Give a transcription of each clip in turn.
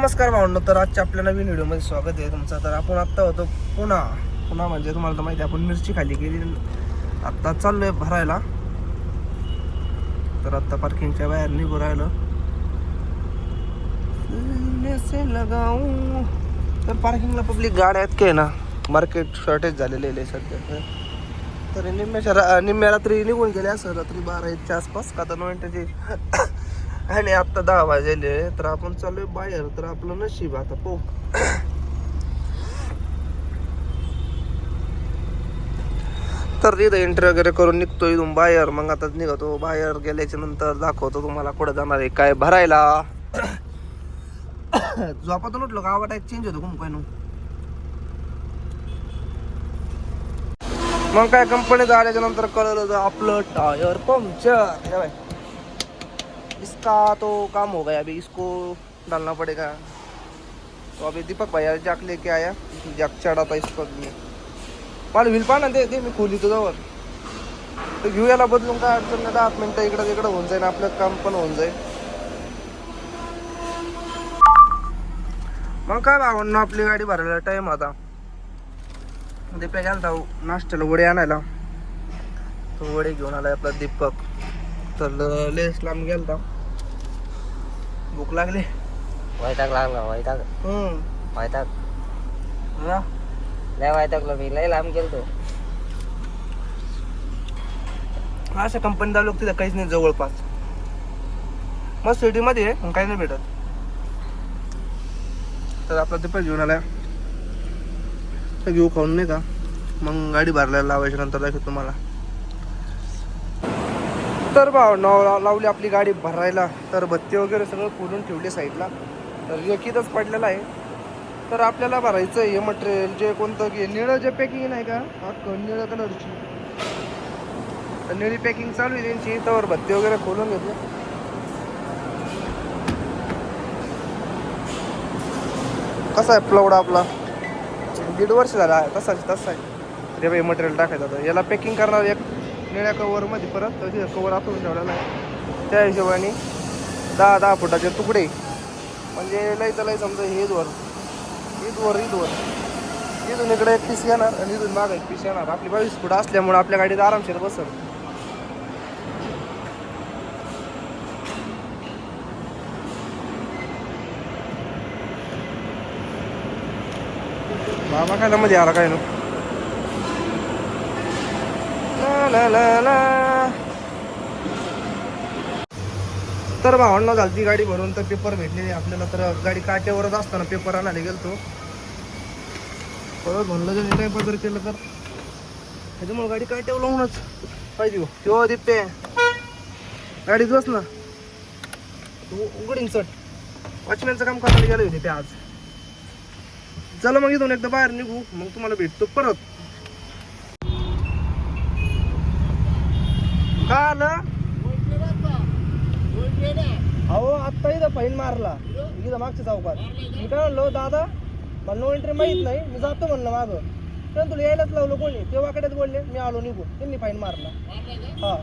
नमस्कार भावंड तर आजच्या आपल्या नवीन व्हिडिओमध्ये स्वागत आहे तुमचं. तर आपण आत्ता होतो पुन्हा पुन्हा म्हणजे तुम्हाला तर माहिती आहे आपण मिरची खाली गेली. आत्ता चाललोय भरायला. तर आत्ता पार्किंगच्या बाहेर निघू राहिलं. सीने तर पार्किंगला पब्लिक गाड्या आहेत काय ना मार्केट शॉर्टेज झालेले आहे सध्या. तर निम्म्याच्या रा- निम्म्या रात्री निघून गेले असं रात्री बारा एकच्या आसपास. का तर नोव्हेंटरची आणि आत्ता दहा वाजले तर आपण चाललोय बाहेर तर आपलं नशीब आता पो तर तिथं एंट्री वगैरे करून निघतो इथून बाहेर मग आता निघतो बाहेर गेल्याच्यानंतर दाखवतो तुम्हाला कुठं जाणार आहे काय भरायला. झोपातून उठलो का? आवाज चेंज होतो कुंपायनं मग काय कंपनीत आल्याच्यानंतर कळलं आपलं टायर पंक्चर इसका तो काम हो गया अभी इसको डालना पड़ेगा। तो अभी दीपक भैया जॅक लेके आया जाक चढा था इसको मी मला व्हील पहा ना दे दे मी खोली तुझ्यावर। तर घेऊ याला बदलून काय अडचण नाही दहा मिनटं इकडं तिकडं होऊन जाईल आपलं काम पण होऊन जाईल. मग काय भावनं आपली गाडी भरायला टाईम आता. दीपक गेलता नाश्त्याला वडे आणायला. तो वडे घेऊन आलाय आपला दीपक. तर लेस लांब गेलता. भूक लागली. वैताग लागला वैताग. हम्म. वैताग. हा. लय वैतागलो मी लय लांब गेलतो. अशा कंपनी चालू तिथं काहीच नाही जवळपास. मग सिटीमध्ये आहे पण काही नाही भेटत. तर आपला दीपक घेऊन आलाय तर घेऊ खाऊन नाही का? मग गाडी भरल्याला लावायच्या नंतर दाखवतो तुम्हाला. तर भाव नाव लावली आपली गाडी भरायला. तर भत्ते वगैरे सगळं खोलून ठेवली साईडला. तर एकीतच पडलेलं आहे. तर आपल्याला भरायचं हे मटेरियल जे कोणतं की निळं जे पॅकिंग नाही का? अख्खं निळं कलरची तर निळी पॅकिंग चालू आहे त्यांची. तर भत्ते वगैरे खोलून घेतलं. कसा आहे प्लवडा आपला? दीड वर्ष झाला आहे. तसाच तसा आहे. रे बाई मटेरियल टाकायचं आता. याला पॅकिंग करणार एक निळ्या कवरमध्ये परत तिथं कवर आतून ठेवलेला आहे. त्या हिशोबाने दहा दहा फुटाचे तुकडे. म्हणजे लय तर लय समजा हे ईदवर ईदवर ईदवर इथून इकडे एक पीस येणार आणि इथून मागं एक पीस येणार. आपली बावीस फूट असल्यामुळे आपल्या गाडीत आरामशीर बसल. बाबा खायला मध्ये आला काय ना? ला ला ला तर भावांना झालती गाडी भरून तर पेपर भेटलेली. आपल्याला तर गाडी काट्यावरच असताना पेपर आणायला गेलतो. परत म्हणलं जर नाही बदल केलं तर. त्याच्यामुळे गाडी काट्यावर लावूनच पाहिजे हो. तेव्हा दिप्पे गाडीत बस ना. उघडीन चट वॉचमॅनचं काम करायला गेलं होते ते आज. चला मग इथून एकदा बाहेर निघू. मग तुम्हाला भेटतो परत. का आलं? अहो आत्ता इथं फाईन मारला. इथं मागच्या चौकात. मी काय म्हणलो दादा मला नो एंट्री माहीत नाही. मी जातो म्हणलं मागं. पण तुला यायलाच लावलं कोणी? तेव्हा कडेच बोलले मी आलो निघून त्यांनी फाईन मारला. हा.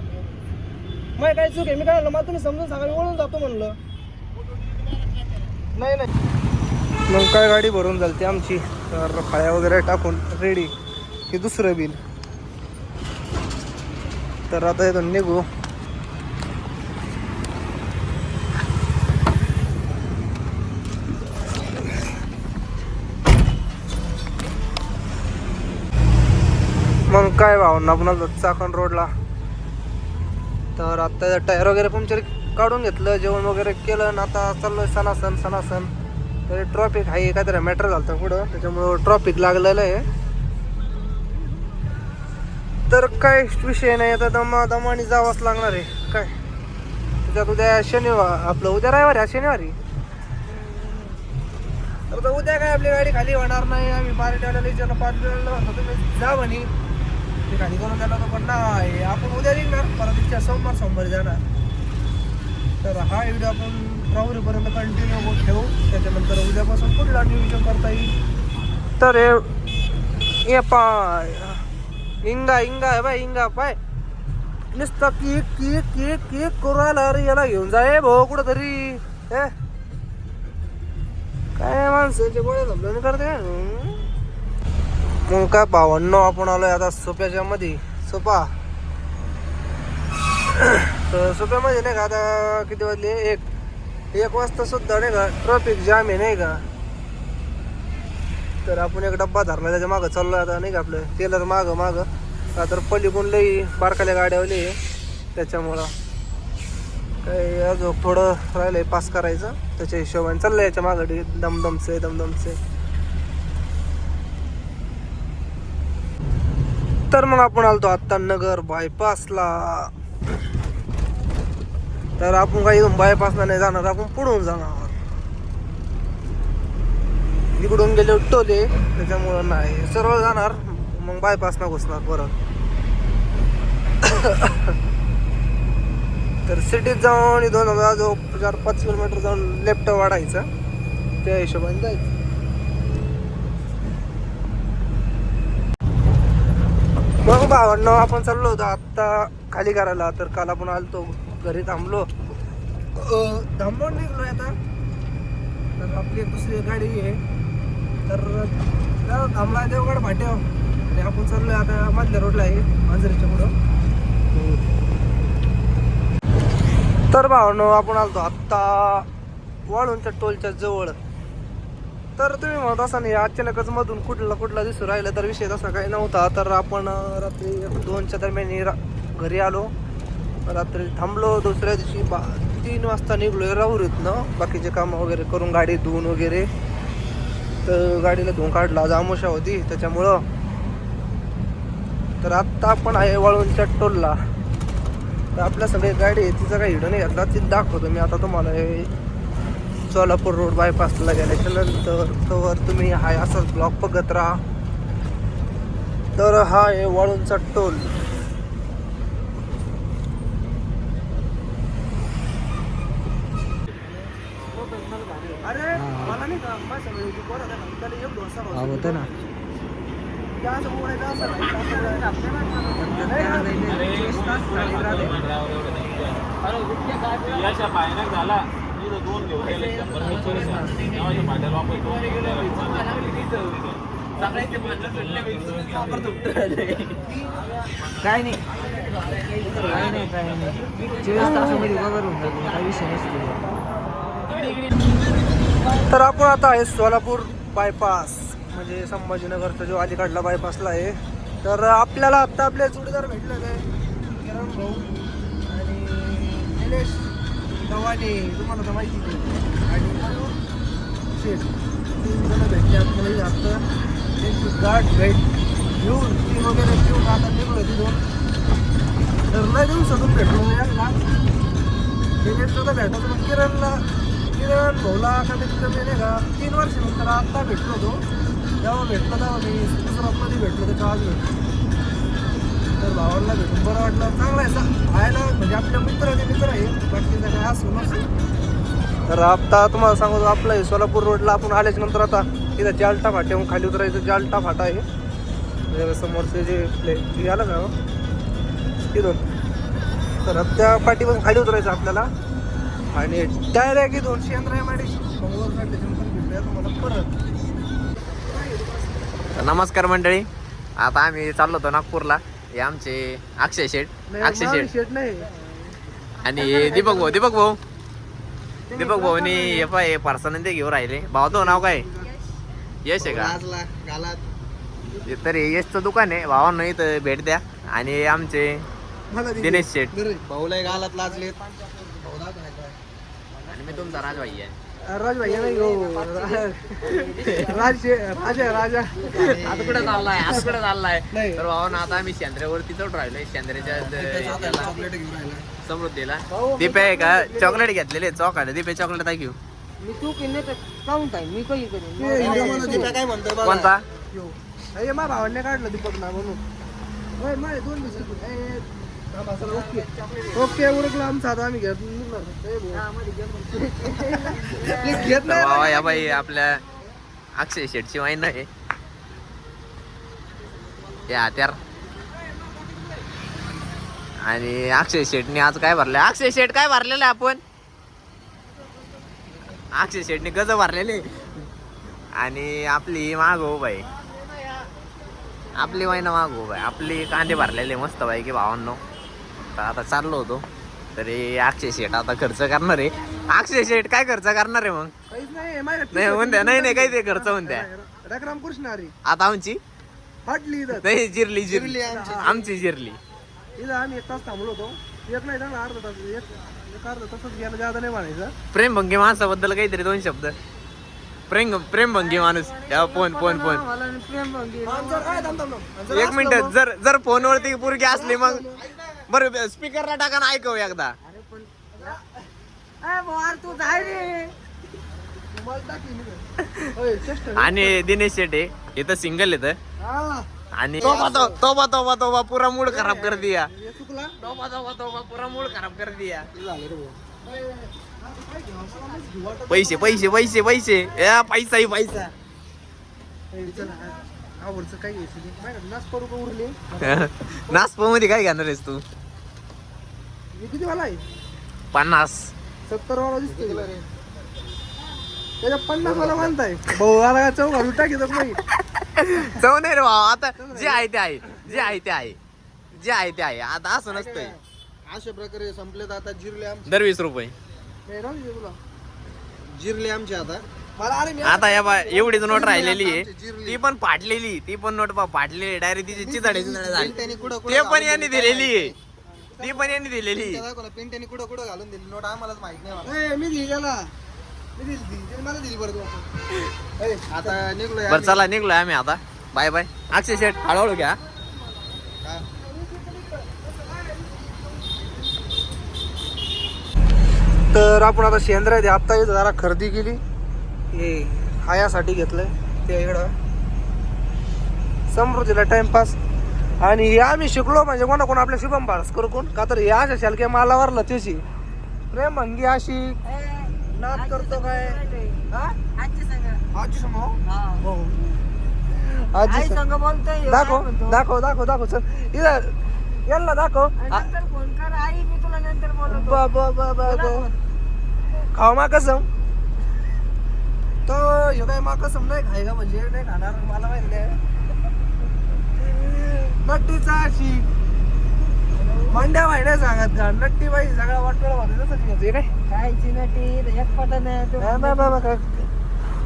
मग काय चूक आहे? मी काय म्हणलं मला तुम्ही समजून सांगा मी वळून जातो म्हणलं. नाही नाही. मग काय गाडी भरून झाली आमची. तर फाळ्या वगैरे टाकून रेडी की दुसरं बिल. तर आता इथून निघू. मग काय भावना आपण चाकण रोडला. तर आता टायर वगैरे पंक्चर काढून घेतलं जेवण वगैरे केलं आणि आता चाललोय सणासन सणासन. तर ट्रॉफिक आहे काहीतरी मॅटर झालं पुढं त्याच्यामुळं ट्रॉफिक लागलेलं आहे. तर काय विषय नाही आता दमा दमाने जावाच लागणार आहे. काय? त्याच्यात उद्या शनिवार आपलं उद्या रविवारी हा शनिवारी तर आता उद्या काय आपली गाडी खाली होणार नाही आम्ही पार्टीवाल्याला विचारलं पार्टीवाल्याला म्हणतो तुम्ही जा म्हणे. ते खाली करून त्याला तो पण नाही आपण उद्या निघणार परत इच्छा सोमवार सोमवारी जाणार. तर हा व्हिडिओ आपण राहुरीपर्यंत कंटिन्यू ठेवू. त्याच्यानंतर उद्यापासून पुढला नियोजन करता येईल. तर हे हे पाय. इंगा इंगा आहे बाय इंगा पाय। नुसतं केक केक केक केक करू राहिला अरे याला घेऊन जाय भाऊ कुठं तरी हे माणसाचे गोळ्या झोपल्याने करते काय? हं? मग काय भावांनो आपण आलोय आता सोप्याच्या मध्ये सोपा. तर सोप्यामध्ये नाही का आता किती वाजले? एक. एक वाजता सुद्धा नाही का ट्रॉफिक जाम आहे नाही का? तर आपण एक डब्बा धरला त्याच्या मागं चाललोय आता नाही का आपलं? टेलर मागं मागं. का तर पलीकडून लई बारकाल्या गाड्यावली आहे त्याच्यामुळं काही अजून थोडं राहिलंय पास करायचं. त्याच्या हिशोबाने चाललंय याच्या मागडी दमदमचे दमदमचे. तर मग आपण आलतो आत्ता नगर बायपासला तर आपण काही बायपासला नाही जाणार आपण पुढून जाणार. इकडून गेले टोले त्याच्यामुळं नाही. सरळ जाणार मग बायपास ना घुसणार परत. तर सिटीत जाऊन इथून हजार जो चार पाच किलोमीटर जाऊन लेफ्ट वाढायचा त्या हिशोबाने जायचं. मग भावांना आपण चाललो होतो आत्ता खाली करायला तर काल आपण आलतो घरी थांबलो. थांबून निघलो आता. तर आपली दुसरी गाडी आहे. तर थांबला देवगड भाट्याव आणि आपण चाललोय आता मधल्या रोडला आहे मांजरीच्या पुढं. तर भावनो आपण आलतो आत्ता वाळूंच्या टोलच्या जवळ. तर तुम्ही म्हणत असा नाही अचानकच मधून कुठला कुठला दिसू राहिला तर विषय तसा काही नव्हता. तर आपण रात्री दोनच्या दरम्यान रा- घरी आलो. रात्री थांबलो दुसऱ्या दिवशी. बा तीन वाजता निघलो राहुरीतनं. बाकीचे कामं वगैरे करून गाडी धुवून वगैरे. तर गाडीला धुवून काढला. आज होती. त्याच्यामुळं तर आत्ता आपण आहे वाळूंच्या टोलला. तर आपल्या सगळी गाडी आहे तिचा काही हिडो नाही घातला. ती दाखवतो मी आता तुम्हाला. हे सोलापूर रोड बायपासला गेल्याच्यानंतर तर तुम्ही हाय असाच ब्लॉक बघत राहा. तर हा आहे वाळूंचा टोल. अरे मला नाही का? माझ्या ना, याच्या फायनल झाला. दोन घेऊन गेले. शंभर भांड्याला काय नाही. काय नाही काय नाही. चोवीस तासामध्ये काही विषय नसतो. तर आपण आता आहे सोलापूर बायपास म्हणजे संभाजीनगरचा जो अलीकडला बायपासला आहे तर आपल्याला आत्ता आपले जोडीदार भेटलेले आहे किरण भाऊ आणि निलेश गवाने तुम्हाला तर माहिती आणि मयूर शेठ तीन जण भेटले आपल्याला आत्ता त्यांची गाठ भेट घेऊन ती वगैरे घेऊन आता निघलो तिथून. तर नाही देऊ सगळं भेटलो यांना निलेशचं तर भेटायचं पण किरणला किरण भाऊला कमीत कमी नाही का तीन वर्षानंतर आत्ता भेटलो तो जेव्हा भेटलो तेव्हा मी गुजरातमध्ये भेटलो त्याच्या आज भेटलो. तर भावाला भेटून बरं वाटलं. चांगलं आहे व्हायला म्हणजे आपल्या मित्राचे मित्र आहे बाकीचं काय असू नसू तर आता तुम्हाला सांगतो आपलं हे सोलापूर रोडला आपण आल्याच्यानंतर आता इथं जालटा फाट्याहून खाली उतरायचं. जालटा फाटा आहे. समोरचे जे प्ले हे आलं का तिथून तर त्या पाठीपासून खाली उतरायचं आपल्याला. आणि डायरेक्ट इथून. शेंद्रा एम आय डी मंगळवार तुम्हाला परत. नमस्कार मंडळी. आता आम्ही चाललो होतो नागपूरला. हे आमचे अक्षय शेठ. अक्षय शेठ. शेट नाही. आणि हे दीपक भाऊ दीपक भाऊ. दीपक भाऊनी हे पाय फारसाने ते घेऊन राहिले. भावाचं नाव काय? यश आहे का? तर हे यशचं दुकान आहे. भावांना इथं भेट द्या. आणि आमचे. दिनेश शेठ. भाऊला गालात लाजले आणि मी तुमचा राजभाई आहे. राज भाई नाही हो. राज राजा राजा. आता कुठे चाललाय? आता कुठे चाललाय? नाही. तर भावांना आता आम्ही शेंद्र्यावरती चढ राहिलोय. शेंद्र्याच्या समृद्धीला. दीप आहे का? चॉकलेट घेतलेले चॉकलेट. दीप चॉकलेट दाखवू मी तू किन्ने काऊन काय मी काही करेन? काय म्हणतोय बघा. कोणता? यो. हे मा भावाने काढलं दीपक ना म्हणून. होय माझे दोन चला, ओके ओके उरकलं आमचं आता आम्ही घेत. घेत नाही भावा या बाई आपल्या अक्षय शेटची वाईन आहे. हे हत्यार. आणि अक्षय शेटने आज काय भरलंय अक्षय शेट काय भरलेलं आहे आपण? अक्षय शेटने गज भरलेले. आणि आपली मागो बाई आपली वाईना मागो बाई आपली कांदे भरलेले मस्त बाई की भावांनो. तर आता चाललो होतो. तरी अक्षय शेट आता खर्च करणार आहे. अक्षय शेट काय खर्च करणार आहे मग? काहीच नाही माझ्या नाही म्हणत्या नाही नाही काही ते खर्च म्हणत्या राम कृष्ण आता आमची? फाटली इथं. नाही जिरली जिरली. आमची. जिरली. इथं आम्ही एक तास थांबलो होतो. एक नाही ना अर्धा तास एक एक अर्धा तासच गेलं. जादा नाही म्हणायचं. प्रेम भंगी माणसाबद्दल काहीतरी दोन शब्द. प्रेम प्रेम भंगी माणूस. या फोन फोन फोन. मला प्रेम भंगी आमचं काय थांब थांब थांब. जर एक मिनिट जर जर फोनवरती पुरगी असली मग. बरं स्पीकरला टाका ना ऐकू एकदा. तू जाय रे. आणि दिनेश शेटे इथं सिंगल येतं हा, आणि तोबा तो तोबा तोबा तोबा पुरा मूड खराब कर दिया. तोबा तोबा तोबा पुरा मूड खराब कर दिया. झालं रे भाऊ. पैसे पैसे पैसे पैसे. या पैसा ही पैसा चला, आवडचं घ्यायचं. माझ्याकडे का उरले. नासपो मध्ये काय घेणार आहेस तू? किती वाला आहे? पन्नास. सत्तर वाला दिसतोय त्याच्या पन्नास वाला मानताय. भाऊ आला चौक घालून टाकी नाही. जाऊ नाही रे भाऊ आता जे आहे ते आहे. जे आहे ते आहे. जे आहे ते आहे. आता असं नसतंय. अशा प्रकारे संपलेत आता जिरले आमचे. दर वीस रुपये. नाही राहू दे तुला. जिरले आमचे आता. आता या बा एवढीच नोट राहिलेली आहे. ती पण फाटलेली ती पण नोट फाटलेली डायरेक्ट तिची चितडे झाली त्यांनी कुठं कुठं ते पण यांनी दिली दिलेली आहे ती पण यांनी दिलेली पेंट्याने कुठं कुठं घालून दिली नोट आम्हालाच माहीत नाही मला. मी दिली त्याला मी दिली ती. त्याने मला दिली बरं तू आता. ए, आता निघलोय बरं आम्ही. चला निघलोय आम्ही आता बाय बाय अक्षय शेट हळूहळू घ्या. तर आपण आता शेंद्र आहे आता इथं जरा खरेदी केली हे खायासाठी घेतलंय. ते इकडं. समृद्धीला टाइमपास आणि हे आम्ही शिकलो म्हणजे कोणा कोण आपल्या शुभम भास्कर कोण का तर हे अशा शालक्या मालावरला त्याची. प्रेम भंगी अशी. नाद करतो काय? हा? आजी समोर हा. आजी संग बोलतोय दाखव? दाखव दाखव दाखव चल. इथं यांना दाखव. फोन कर आई मी तुला नंतर बोलवतो. बा बा बा बा. खाऊ मा कसम तो ह्यो काय मा कसम नाही खाय का म्हणजे नाही खाणार मला माहिती नाही. नट्टीचा अशी मांड्या माहिती सांगत का? नट्टी बाई सगळा वाटोळा होते तसंच काय खायची नटी एक पट नाही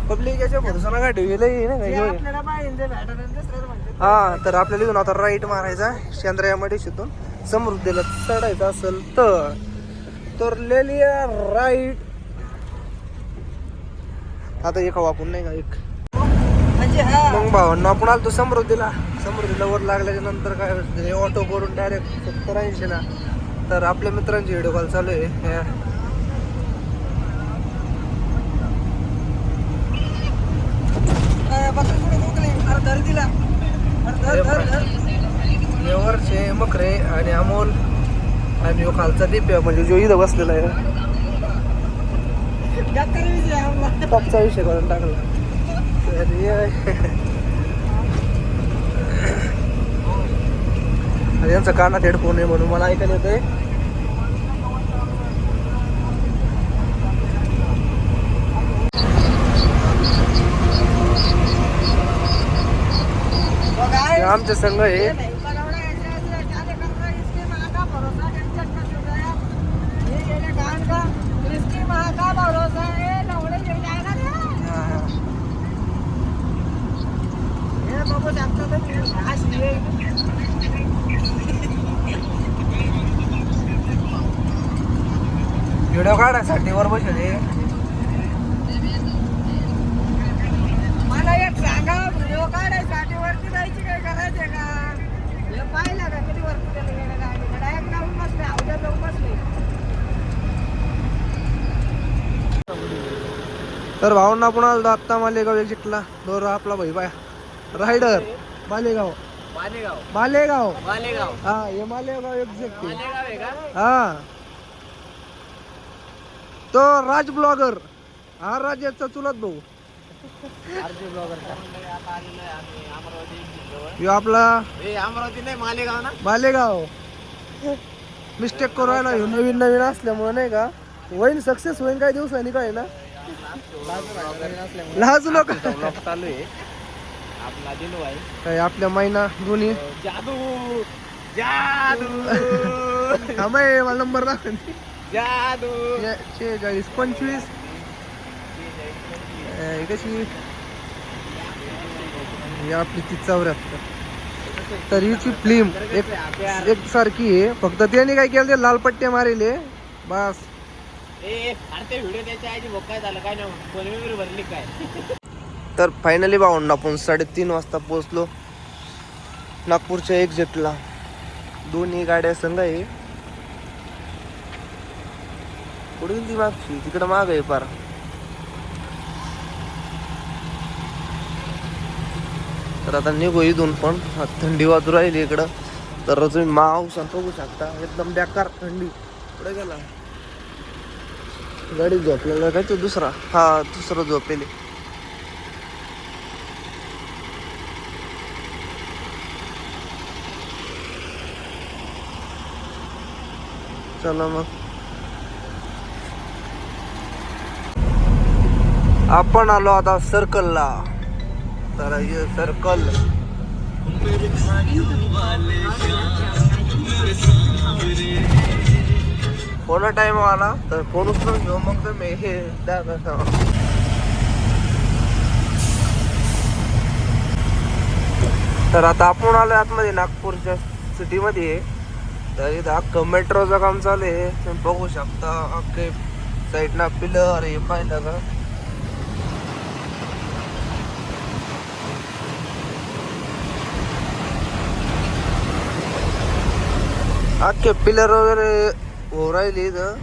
पब्लिक याच्या भरोसाला काय ठेवलंय हा तर आपल्याला इथून आता राईट मारायचा चंद्रयामध्ये शिथून समृद्धीला चढायचं असेल तर. तर लेलिया राईट आता एक वापरून नाही का एक. म्हणजे हा. मग भावांना आपण आलो समृद्धीला. समृद्धीला वर लागल्याच्या नंतर काय ऑटो करून डायरेक्ट सत्तर ऐंशी ला तर आपल्या मित्रांची व्हिडिओ कॉल चालू आहे. फ्लेवरचे मकरे आणि अमोल आणि खालचा दिप्या म्हणजे जो इथं बसलेला आहे. टॉपचा विषय करून टाकला. तर यांचा कानात हेडफोन आहे म्हणून मला ऐकायला येतंय. हे आमच्या संघ आहे व्हिडिओ काढायसाठी वर बसले मला एक सांगा व्हिडिओ काढायसाठी वरती जायची काय करायचे का हे पाहिलं का कधी वरती गेलं गेलं गाडी डायरेक्ट जाऊन बसले अवघ्या जाऊन बसले तर भावना आपण आलो आत्ता मालेगाव एक्झिटला दोर आपला भाई बाय. रायडर मालेगाव. मालेगाव. मालेगाव. मालेगाव. हा हे मालेगाव एक्झिट मालेगाव आहे का? हा. तो राज ब्लॉगर. हा राजाचा चुलत भाऊ. ह्यो आपला अमरावती नाही मालेगाव ना? मालेगाव. मिस्टेक करू राहिला. ह्यो नवीन नवीन असल्यामुळे नाही का? होईन सक्सेस होईन काही दिवसांनी काय ना लाज लोक चालू आहे. आपला दिनू आहे काय आपल्या मैना दोन्ही? जादू! जादू! थांबाय मला नंबर दाखव जादू! शेहेचाळीस पंचवीस. कशी? ही आपली ती चौऱ्याहत्तर. तर हिची फिल्म एक एक सारखी आहे. फक्त त्याने काय केलं ते लाल पट्टे मारेले. बस. ए अरे ते व्हिडिओ त्याच्या आधी काय झालं काय नाही भरली काय? तर फायनली भावंड आपण साडेतीन वाजता पोहोचलो. नागपूरच्या एक्झिटला दोन्ही गाड्या संघ आहे. पुढील ती मागची तिकडं माग आहे पार. तर आता निघू इथून पण. थंडी वाजू राहिली इकडं. तर तुम्ही माऊसा बघू शकता एकदम बेकार थंडी. पुढे गेला. गाडी झोपलेला काय तो दुसरा? हा दुसरा झोपेली. चला मग. आपण आलो आता सर्कलला तर हे सर्कल फोन टाइम आला तर फोन उचलून घेऊ मग तर मी हे द्या कसं. तर आता आपण आलो आतमध्ये नागपूरच्या सिटीमध्ये तर इथं अख्खं मेट्रोचं काम चालू आहे. तुम्ही बघू शकता अख्खे साईडना पिलर हे पाहिलं का? अख्खे पिलर वगैरे हो राहिले इथं.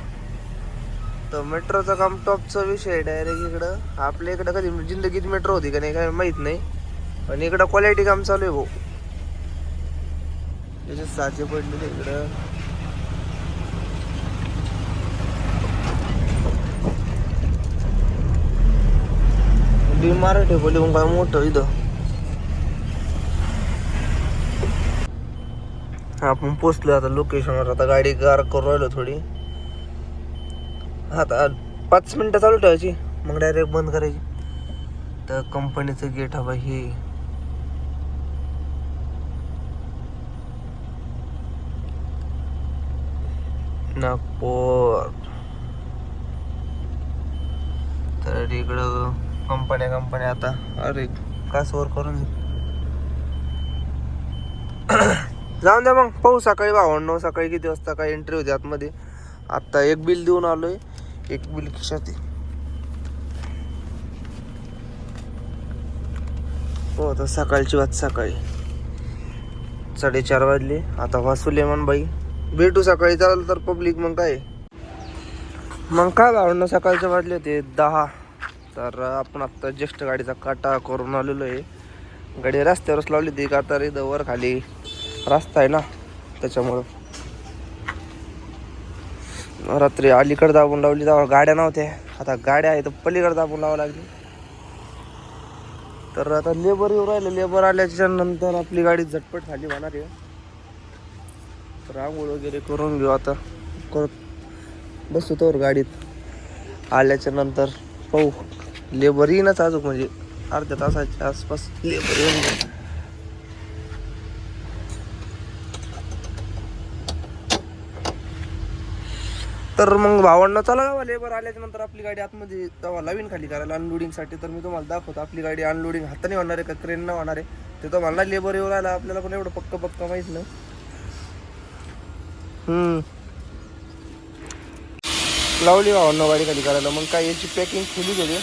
तर मेट्रोचं काम टॉपचा विषय आहे डायरेक्ट इकडं. आपल्या इकडं कधी जिंदगीत मेट्रो होती का नाही काय माहीत नाही. पण इकडं क्वालिटी काम चालू आहे भाऊ. त्याचे साचे पडलेले इकडं. डी मराठी ठेवली काय मोठं इथं. आपण पोचलो आता लोकेशनवर आता गाडी गार करू राहिलो थोडी. आता पाच मिनटं चालू ठेवायची. मग डायरेक्ट बंद करायची. तर कंपनीचं गेट हवं हे. नागपूर. तर इकडं कंपन्या कंपन्या आता. अरे कासवर करून जाऊन द्या मग. पाहू सकाळी भावंड सकाळी किती वाजता काय एंट्री होती आतमध्ये. आत्ता एक बिल देऊन आलोय. एक बिल खिशात हो आता सकाळची वाज सकाळी. साडेचार वाजले. आता वासुले बाई भेटू सकाळी चालेल तर पब्लिक मग काय? मग काय भावंड सकाळचे वाजले होते दहा. तर आपण आत्ता ज्येष्ठ गाडीचा काटा करून आलेलो आहे. गाडी रस्त्यावरच लावली होती का तर इथं वर खाली. रस्ता आहे ना त्याच्यामुळं. रात्री अलीकडे दाबून लावली तेव्हा गाड्या नव्हत्या. आता गाड्या आहेत तर पलीकडे दाबून लावा लागली. तर आता लेबर येऊ राहिलं लेबर आल्याच्यानंतर आपली गाडी झटपट खाली होणार आहे. तर आंघोळ वगैरे करून घेऊ आता. करत बसू तर गाडीत. आल्याच्यानंतर पाहू. लेबर येईनच अजून म्हणजे अर्ध्या तासाच्या आसपास लेबर येऊन तर मग भावांना चला गावा लेबर आल्याच्यानंतर आपली गाडी आतमध्ये तेव्हा लावीन खाली करायला अनलोडिंगसाठी तर मी तुम्हाला दाखवतो आपली गाडी अनलोडिंग हाताने होणार आहे का क्रेननं होणार आहे. ते तर मला लेबर येऊन आला आपल्याला पण एवढं पक्क पक्क माहीत नाही. हम्म. लावली भावांना गाडी खाली करायला. मग काय याची पॅकिंग खुली गेली.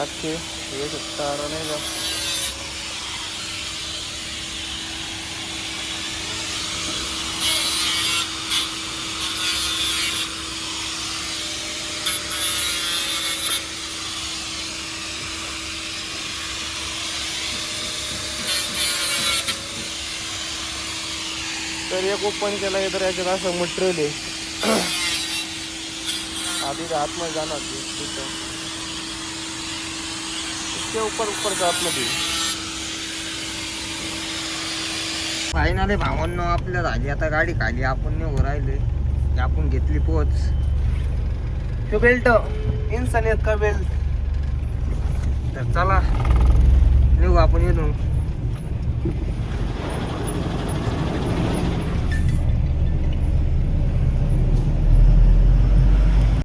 अख्खे हे शकता नाही का? तर एक ओपन केला तर याच्यात असं मटेरियल आहे. आधी आतमध्ये जाणार ते तिथं. इतके उपर उपरच्या आतमध्ये. आहे भावांनो आपल्या झाली आता गाडी खाली आपण निघू राहिले. की आपण घेतली पोच. तो बेल्ट इन्सानियत का बेल्ट तर चला निघू आपण येऊन